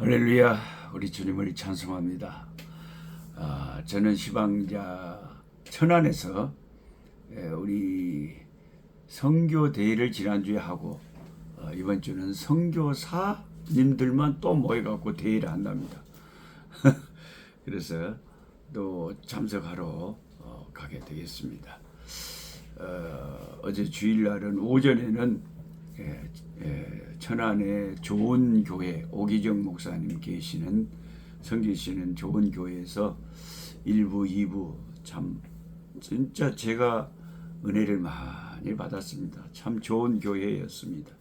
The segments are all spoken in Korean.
할렐루야, 우리 주님을 찬송합니다. 아, 저는 시방자 천안에서 예, 우리 성교 대회를 지난주에 하고 어, 이번 주는 성교사님들만 또 모여갖고 대회를 한답니다. 그래서 또 참석하러 어, 가게 되겠습니다. 어, 어제 주일날은 오전에는 예, 예, 천안의 좋은 교회 오기정 목사님 계시는 성기시는 좋은 교회에서 1부, 2부 참 진짜 제가 은혜를 많이 받았습니다. 참 좋은 교회였습니다.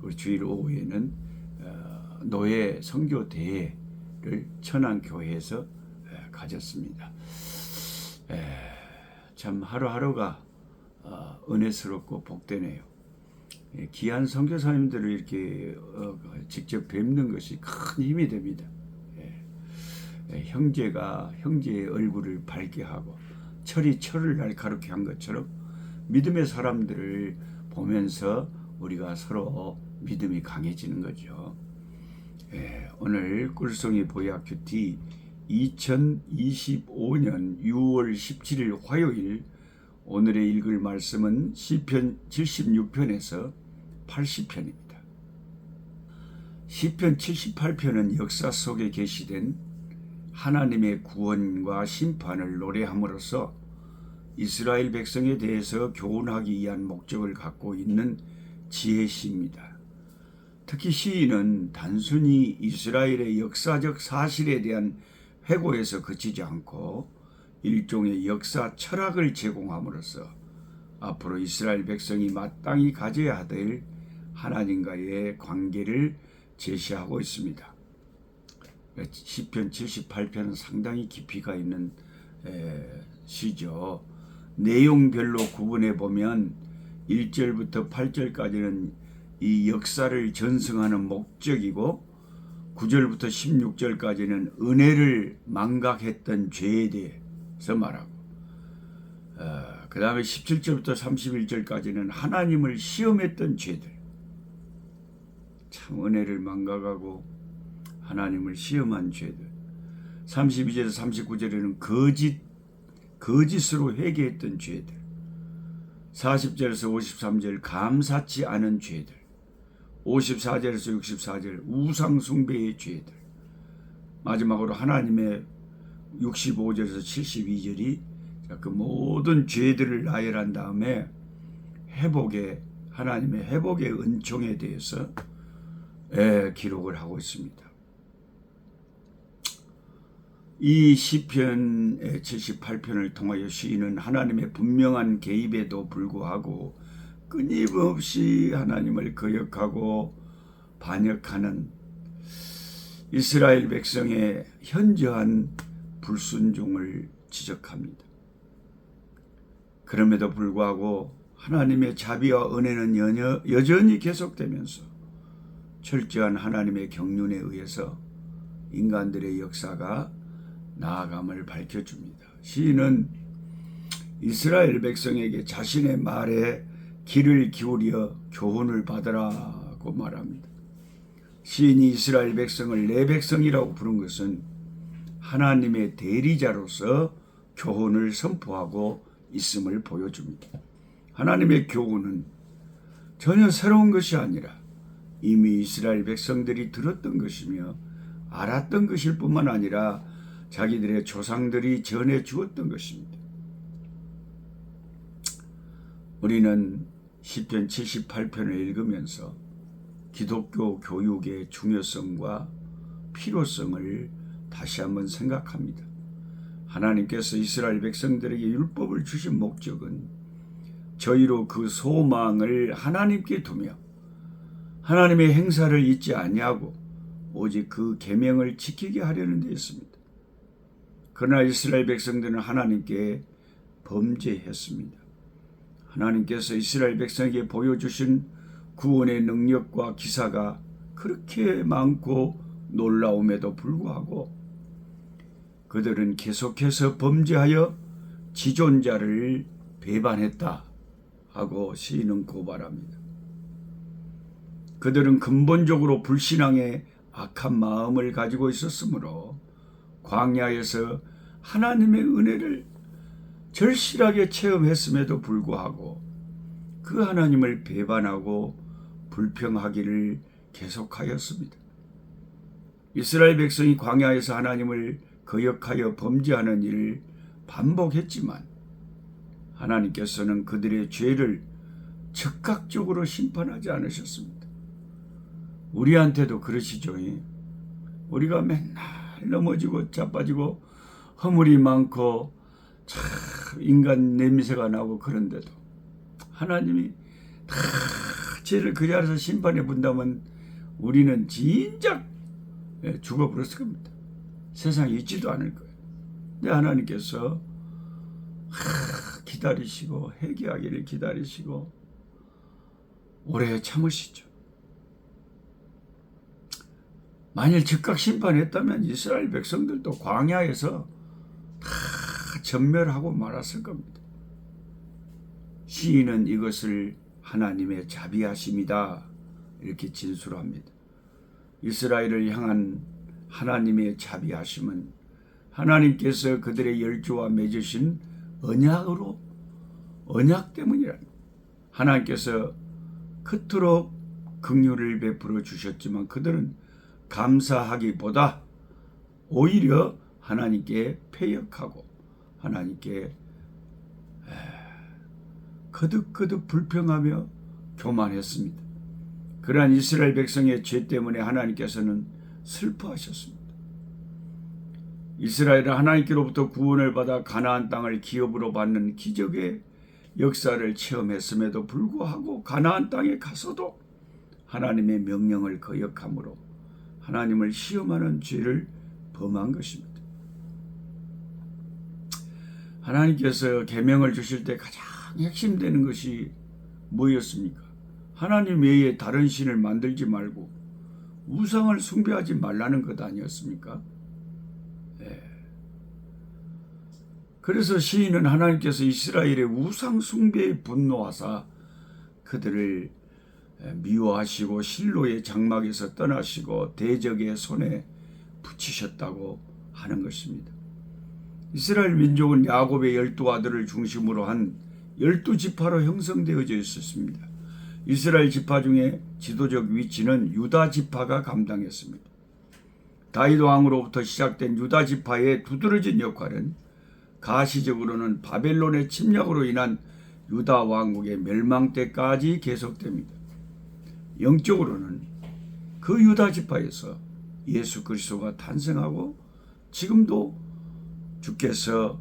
그리고 주일 오후에는 어, 노예 성교 대회를 천안 교회에서 예, 가졌습니다. 에, 참 하루하루가 어, 은혜스럽고 복되네요. 예, 귀한 선교사님들을 이렇게 어, 직접 뵙는 것이 큰 힘이 됩니다. 예. 예, 형제가 형제의 얼굴을 밝게 하고 철이 철을 날카롭게 한 것처럼 믿음의 사람들을 보면서 우리가 서로 믿음이 강해지는 거죠. 예, 오늘 꿀송이 보약 큐티 2025년 6월 17일 화요일 오늘의 읽을 말씀은 시편 76편에서 80편입니다. 시편 78편은 역사 속에 계시된 하나님의 구원과 심판을 노래함으로써 이스라엘 백성에 대해서 교훈하기 위한 목적을 갖고 있는 지혜시입니다. 특히 시인은 단순히 이스라엘의 역사적 사실에 대한 회고에서 그치지 않고 일종의 역사 철학을 제공함으로써 앞으로 이스라엘 백성이 마땅히 가져야 될 하나님과의 관계를 제시하고 있습니다. 시편 78편은 상당히 깊이가 있는 에, 시죠. 내용별로 구분해 보면 1절부터 8절까지는 이 역사를 전승하는 목적이고 9절부터 16절까지는 은혜를 망각했던 죄에 대해서 말하고 어, 그 다음에 17절부터 31절까지는 하나님을 시험했던 죄들 참 은혜를 망각하고 하나님을 시험한 죄들. 32절에서 39절에는 거짓 거짓으로 회개했던 죄들. 40절에서 53절 감사치 않은 죄들. 54절에서 64절 우상 숭배의 죄들. 마지막으로 하나님의 65절에서 72절이 그 모든 죄들을 나열한 다음에 회복의 하나님의 회복의 은총에 대해서 예, 기록을 하고 있습니다. 이 시편 78편을 통하여 시인은 하나님의 분명한 개입에도 불구하고 끊임없이 하나님을 거역하고 반역하는 이스라엘 백성의 현저한 불순종을 지적합니다. 그럼에도 불구하고 하나님의 자비와 은혜는 여전히 계속되면서 철저한 하나님의 경륜에 의해서 인간들의 역사가 나아감을 밝혀줍니다. 시인은 이스라엘 백성에게 자신의 말에 귀를 기울여 교훈을 받으라고 말합니다. 시인이 이스라엘 백성을 내 백성이라고 부른 것은 하나님의 대리자로서 교훈을 선포하고 있음을 보여줍니다. 하나님의 교훈은 전혀 새로운 것이 아니라 이미 이스라엘 백성들이 들었던 것이며 알았던 것일 뿐만 아니라 자기들의 조상들이 전해 주었던 것입니다. 우리는 시편 78편을 읽으면서 기독교 교육의 중요성과 필요성을 다시 한번 생각합니다. 하나님께서 이스라엘 백성들에게 율법을 주신 목적은 저희로 그 소망을 하나님께 두며 하나님의 행사를 잊지 아니하고 오직 그 계명을 지키게 하려는 데였습니다. 그러나 이스라엘 백성들은 하나님께 범죄했습니다. 하나님께서 이스라엘 백성에게 보여주신 구원의 능력과 기사가 그렇게 많고 놀라움에도 불구하고 그들은 계속해서 범죄하여 지존자를 배반했다 하고 시인은 고발합니다. 그들은 근본적으로 불신앙에 악한 마음을 가지고 있었으므로 광야에서 하나님의 은혜를 절실하게 체험했음에도 불구하고 그 하나님을 배반하고 불평하기를 계속하였습니다. 이스라엘 백성이 광야에서 하나님을 거역하여 범죄하는 일을 반복했지만 하나님께서는 그들의 죄를 즉각적으로 심판하지 않으셨습니다. 우리한테도 그러시죠. 우리가 맨날 넘어지고 자빠지고 허물이 많고 참 인간 냄새가 나고 그런데도 하나님이 다 죄를 그 자리에서 심판해 본다면 우리는 진작 예, 죽어버렸을 겁니다. 세상에 있지도 않을 거예요. 근데 하나님께서 기다리시고 회개하기를 기다리시고 오래 참으시죠. 만일 즉각 심판했다면 이스라엘 백성들도 광야에서 다 전멸하고 말았을 겁니다. 시인은 이것을 하나님의 자비하심이다 이렇게 진술합니다. 이스라엘을 향한 하나님의 자비하심은 하나님께서 그들의 열조와 맺으신 언약으로 언약 때문이라 하나님께서 그토록 긍휼을 베풀어 주셨지만 그들은 감사하기보다 오히려 하나님께 패역하고 하나님께 거듭거듭 불평하며 교만했습니다. 그러한 이스라엘 백성의 죄 때문에 하나님께서는 슬퍼하셨습니다. 이스라엘은 하나님께로부터 구원을 받아 가나안 땅을 기업으로 받는 기적의 역사를 체험했음에도 불구하고 가나안 땅에 가서도 하나님의 명령을 거역함으로 하나님을 시험하는 죄를 범한 것입니다. 하나님께서 계명을 주실 때 가장 핵심되는 것이 뭐였습니까? 하나님 외에 다른 신을 만들지 말고 우상을 숭배하지 말라는 것 아니었습니까? 네. 그래서 시인은 하나님께서 이스라엘의 우상 숭배에 분노하사 그들을 미워하시고 실로의 장막에서 떠나시고 대적의 손에 붙이셨다고 하는 것입니다. 이스라엘 민족은 야곱의 열두 아들을 중심으로 한 열두 지파로 형성되어져 있었습니다. 이스라엘 지파 중에 지도적 위치는 유다 지파가 감당했습니다. 다윗 왕으로부터 시작된 유다 지파의 두드러진 역할은 가시적으로는 바벨론의 침략으로 인한 유다 왕국의 멸망 때까지 계속됩니다. 영적으로는 그 유다 지파에서 예수 그리스도가 탄생하고 지금도 주께서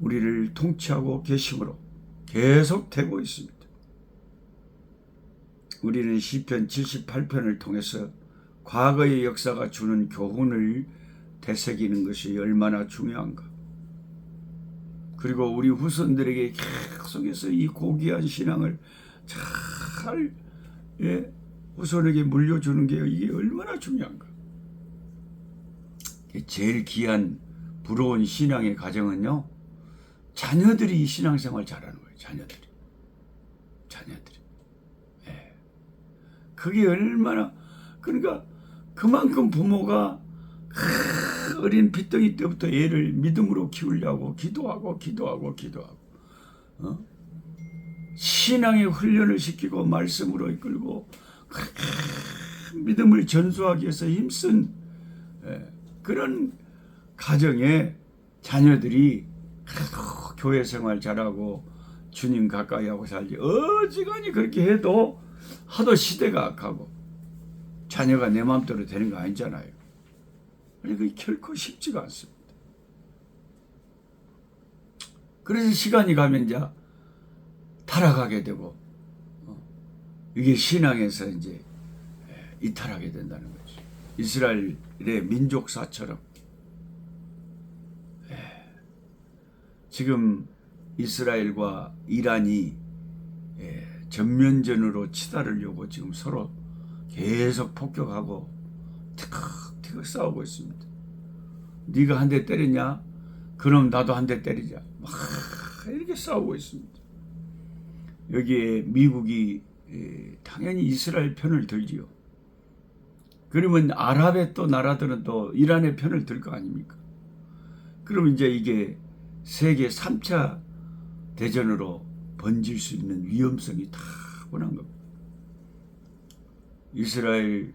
우리를 통치하고 계심으로 계속 되고 있습니다. 우리는 시편 78편을 통해서 과거의 역사가 주는 교훈을 되새기는 것이 얼마나 중요한가. 그리고 우리 후손들에게 계속해서 이 고귀한 신앙을 잘 예, 후손에게 물려주는 게 이게 얼마나 중요한가. 제일 귀한 부러운 신앙의 가정은요. 자녀들이 이 신앙생활 잘하는 거예요. 자녀들이. 자녀들이. 예. 그게 얼마나 그러니까 그만큼 부모가 어린 핏덩이 때부터 애를 믿음으로 키우려고 기도하고 기도하고 기도하고 어? 신앙의 훈련을 시키고 말씀으로 이끌고 믿음을 전수하기 위해서 힘쓴 예, 그런 가정에 자녀들이 교회 생활 잘하고 주님 가까이 하고 살지 어지간히 그렇게 해도 하도 시대가 악하고 자녀가 내 마음대로 되는 거 아니잖아요. 그게 결코 쉽지가 않습니다. 그래서 시간이 가면 이제 타락하게 되고 어, 이게 신앙에서 이제 이탈하게 된다는 거죠. 이스라엘의 민족사처럼 지금 이스라엘과 이란이 전면전으로 치달으려고 지금 서로 계속 폭격하고 티격티격 싸우고 있습니다. 네가 한 대 때리냐? 그럼 나도 한 대 때리자. 막 이렇게 싸우고 있습니다. 여기에 미국이 당연히 이스라엘 편을 들지요. 그러면 아랍의 또 나라들은 또 이란의 편을 들 거 아닙니까? 그럼 이제 이게 세계 3차 대전으로 번질 수 있는 위험성이 타고난 겁니다. 이스라엘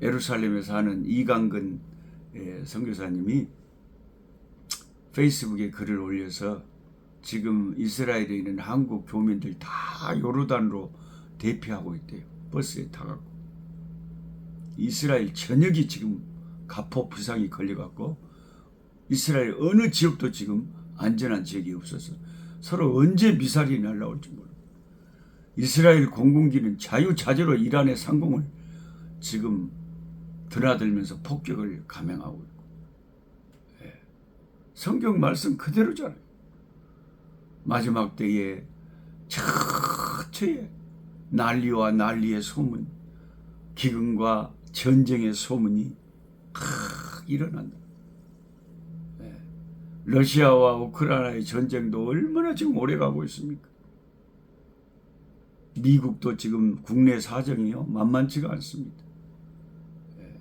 예루살렘에 사는 이강근 예, 선교사님이 페이스북에 글을 올려서 지금 이스라엘에 있는 한국 교민들 다 요르단으로 대피하고 있대요. 버스에 타갖고. 이스라엘 전역이 지금 가포 부상이 걸려갖고 이스라엘 어느 지역도 지금 안전한 지역이 없어서 서로 언제 미사일이 날라올지 모르고 이스라엘 공군기는 자유자재로 이란의 상공을 지금 드나들면서 폭격을 감행하고 있고 예. 성경 말씀 그대로잖아요. 마지막 때에 처처에 난리와 난리의 소문, 기근과 전쟁의 소문이 크 일어난다. 예. 러시아와 우크라이나의 전쟁도 얼마나 지금 오래 가고 있습니까? 미국도 지금 국내 사정이요 만만치가 않습니다. 예.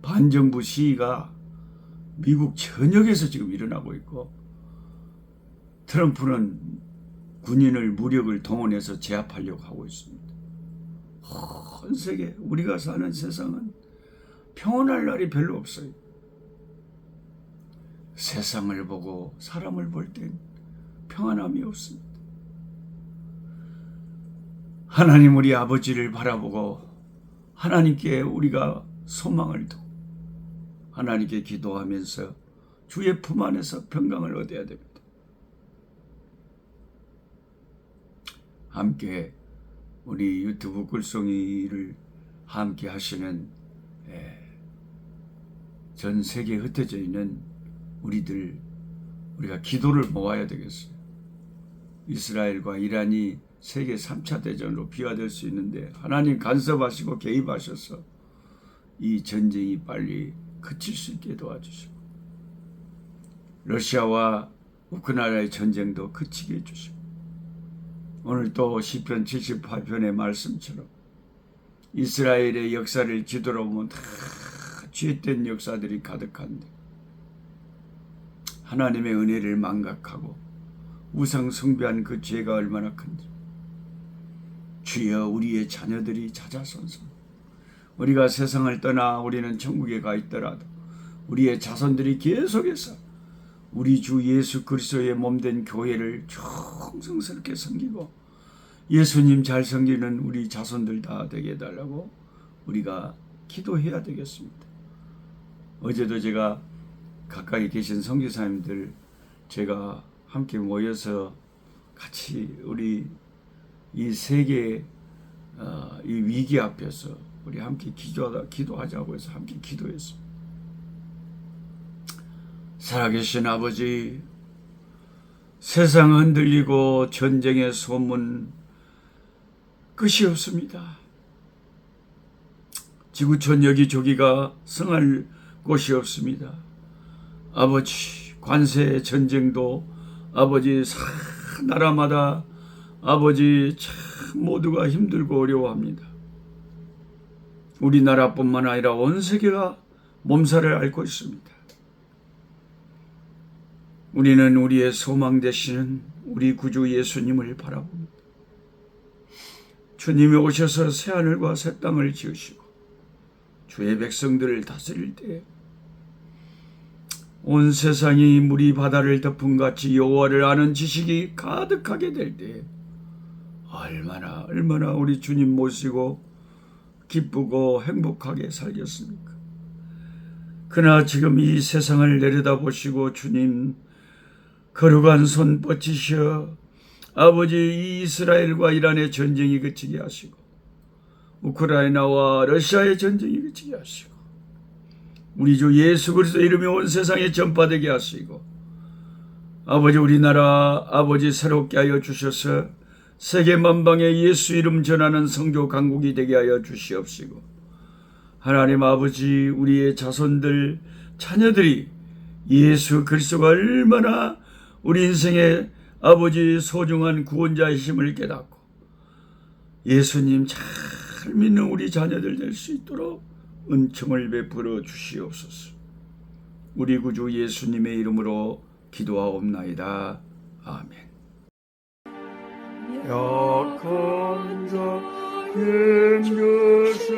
반정부 시위가 미국 전역에서 지금 일어나고 있고 트럼프는 군인을 무력을 동원해서 제압하려고 하고 있습니다. 전 세계 우리가 사는 세상은 평온할 날이 별로 없어요. 세상을 보고 사람을 볼 땐 평안함이 없습니다. 하나님 우리 아버지를 바라보고 하나님께 우리가 소망을 두고 하나님께 기도하면서 주의 품 안에서 평강을 얻어야 됩니다. 함께 우리 유튜브 글송이를 함께 하시는 예, 전 세계에 흩어져 있는 우리들 우리가 기도를 모아야 되겠어요. 이스라엘과 이란이 세계 3차 대전으로 비화될 수 있는데 하나님 간섭하시고 개입하셔서 이 전쟁이 빨리 그칠 수 있게 도와주시고 러시아와 우크라이나의 전쟁도 그치게 해주시고 오늘 또 시편 78편의 말씀처럼 이스라엘의 역사를 뒤돌아보면 다 죄된 역사들이 가득한데 하나님의 은혜를 망각하고 우상 숭배한 그 죄가 얼마나 큰지 주여 우리의 자녀들이 찾아선서 우리가 세상을 떠나 우리는 천국에 가 있더라도 우리의 자손들이 계속해서 우리 주 예수 그리스도의 몸된 교회를 충성스럽게 섬기고 예수님 잘 섬기는 우리 자손들 다 되게 해달라고 우리가 기도해야 되겠습니다. 어제도 제가 가까이 계신 선교사님들 제가 함께 모여서 같이 우리 이 세계 어, 이 위기 앞에서 우리 함께 기도하자고 해서 함께 기도했습니다. 살아계신 아버지, 세상 흔들리고 전쟁의 소문 끝이 없습니다. 지구촌 여기저기가 성할 곳이 없습니다. 아버지, 관세 전쟁도 아버지 사 나라마다 아버지 참 모두가 힘들고 어려워합니다. 우리나라뿐만 아니라 온 세계가 몸살을 앓고 있습니다. 우리는 우리의 소망 되시는 우리 구주 예수님을 바라봅니다. 주님이 오셔서 새 하늘과 새 땅을 지으시고 주의 백성들을 다스릴 때 온 세상이 물이 바다를 덮은 같이 여호와를 아는 지식이 가득하게 될 때 얼마나 얼마나 우리 주님 모시고 기쁘고 행복하게 살겠습니까? 그러나 지금 이 세상을 내려다보시고 주님 거룩한 손 뻗치셔 아버지 이 이스라엘과 이란의 전쟁이 그치게 하시고 우크라이나와 러시아의 전쟁이 그치게 하시고 우리 주 예수 그리스도 이름이 온 세상에 전파되게 하시고 아버지 우리나라 아버지 새롭게 하여 주셔서 세계 만방에 예수 이름 전하는 성교 강국이 되게 하여 주시옵시고 하나님 아버지 우리의 자손들 자녀들이 예수 그리스도가 얼마나 우리 인생의 아버지 소중한 구원자이심을 깨닫고 예수님 잘 믿는 우리 자녀들 될 수 있도록 은총을 베풀어 주시옵소서. 우리 구주 예수님의 이름으로 기도하옵나이다. 아멘. 약한 자 힘주시